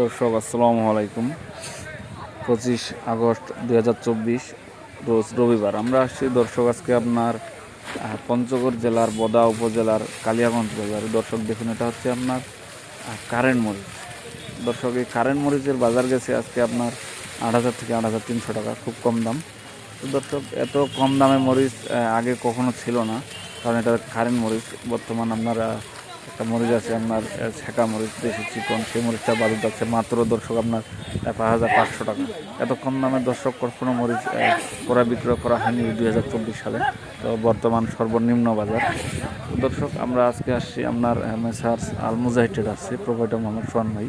দর্শক, আসসালামু আলাইকুম। পঁচিশ আগস্ট দুই হাজার চব্বিশ, রোজ রবিবার। আমরা আসছি দর্শক, আজকে আপনার পঞ্চগড় জেলার বদা উপজেলার কালিয়াগঞ্জ বাজার। দর্শক, দেখুন, এটা হচ্ছে আপনার কারেন্ট মরিচ। দর্শক, এই কারেন্ট মরিচের বাজার গেছে আজকে আপনার আট হাজার থেকে আট হাজার তিনশো টাকা, খুব কম দাম। দর্শক, এত কম দামে মরিচ আগে কখনো ছিল না, কারণ এটা কারেন্ট মরিচ। বর্তমান আপনার একটা মরিচ আছে আপনার ছেঁকা মরিচ, দেশি চিকন, সেই মরিচটা বাজার যাচ্ছে মাত্র দর্শক আপনার পাঁচ হাজার পাঁচশো টাকা। এত কম দামে দর্শক কখনো মরিচ ক্রয় বিক্রয় করা হয়নি দুই হাজার চব্বিশ সালে। তো বর্তমান সর্বনিম্ন বাজার। দর্শক, আমরা আজকে আসছি আপনার মেসার্স আল মুজাহিটেড আসছি প্রোভাইডার মোহাম্মদ সোহান ভাই।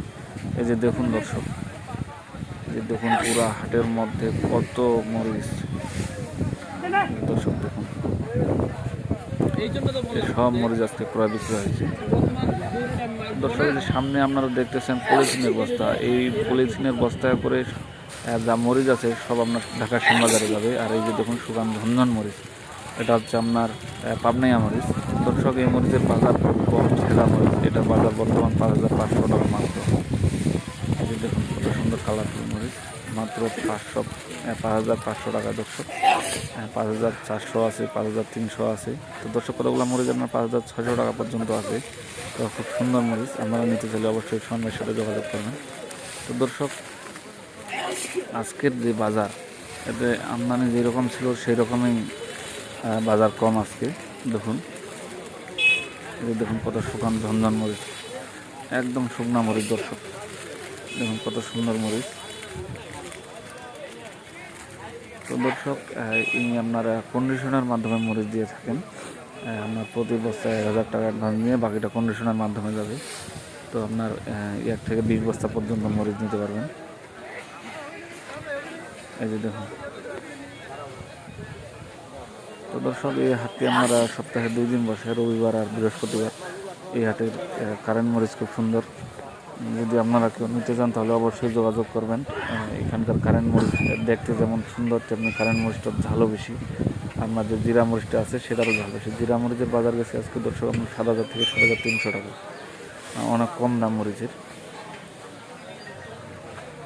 এই যে দেখুন দর্শক যে দেখুন পুরা হাটের মধ্যে কত মরিচ। দর্শক দেখুন। সব মরিচ আজকে ক্রয় বিক্রয় হয়েছে। দর্শক সামনে আপনারা দেখতেছেন পলিথিনের বস্তা। এই পলিথিনের বস্তায় করে যা মরিচ আছে, সব আপনার ঢাকা শ্যামবাজারে যাবে। আর এই যে দেখুন সুগান ধন্দন মরিচ, এটা হচ্ছে আপনার পাবনাইয়া মরিচ। দর্শক, এই মরিচের বাজার কম ছেঁড়া মরিচ। এটা বাজার বর্তমান পাঁচ হাজার পাঁচশো টাকা মাত্র। এই যে দেখুন, কত সুন্দর কালারফুল মরিচ। মাত্র পাঁচশো পাঁচ হাজার পাঁচশো টাকা দর্শক। হ্যাঁ, পাঁচ হাজার চারশো আছে পাঁচ হাজার তিনশো আছে। তো দর্শক কতগুলো মরিচ আপনার? পাঁচ হাজার ছশো টাকা পর্যন্ত আছে। তো খুব সুন্দর মরিচ। আপনারা নিতে চাইলে অবশ্যই সন্ধ্যার সাথে যোগাযোগ করবেন। তো দর্শক আজকের যে বাজার এতে আমদানি যেরকম ছিল সেই রকমই বাজার কম আজকে। দেখুন দেখুন কত শুকান ঝনঝন মরিচ। একদম শুকনা মরিচ দর্শক। দেখুন কত সুন্দর মরিচ। তো দর্শক ইনি আপনার কন্ডিশনের মাধ্যমে মরিচ দিয়ে থাকেন। আপনার প্রতি বস্তায় এক হাজার টাকা অ্যাডভান্স নিয়ে বাকিটা কন্ডিশনের মাধ্যমে যাবে। তো আপনার এক থেকে বিশ বস্তা পর্যন্ত মরিচ নিতে পারবেন। এই যে দেখুন। তো দর্শক, এই হাটটি আমরা সপ্তাহে দুই দিন বসে, রবিবার আর বৃহস্পতিবার। এই হাটের কারেন্ট মরিচ খুব সুন্দর। যদি আপনারা কেউ নিতে চান, তাহলে অবশ্যই যোগাযোগ করবেন। এখানকার কারেন্ট মরিচ দেখতে যেমন সুন্দর, তেমনি কারেন্ট মরিচটার ঝালও বেশি। আপনার যে জিরা মরিচটা আছে, সেটারও ঝাল বেশি। জিরা মরিচের বাজার গেছে আজকে দর্শক আপনার সাত হাজার থেকে সাত হাজার তিনশো টাকা। অনেক কম দাম মরিচের।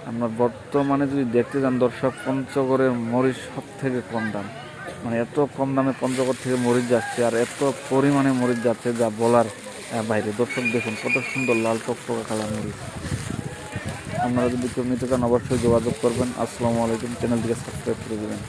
আপনার বর্তমানে যদি দেখতে যান দর্শক, পঞ্চগড়ের মরিচ সব থেকে কম দাম। মানে এত কম দামে পঞ্চগড় থেকে মরিচ যাচ্ছে, আর এত পরিমাণে মরিচ যাচ্ছে, যা বলার বাইরে দর্শক দেখুন, কত সুন্দর লাল টকটকা কালার মরিচ আপনারা যদি কেউ নিতে চান, অবশ্যই যোগাযোগ করবেন। আসসালামু আলাইকুম, চ্যানেলটিকে সাবস্ক্রাইব করে দেবেন।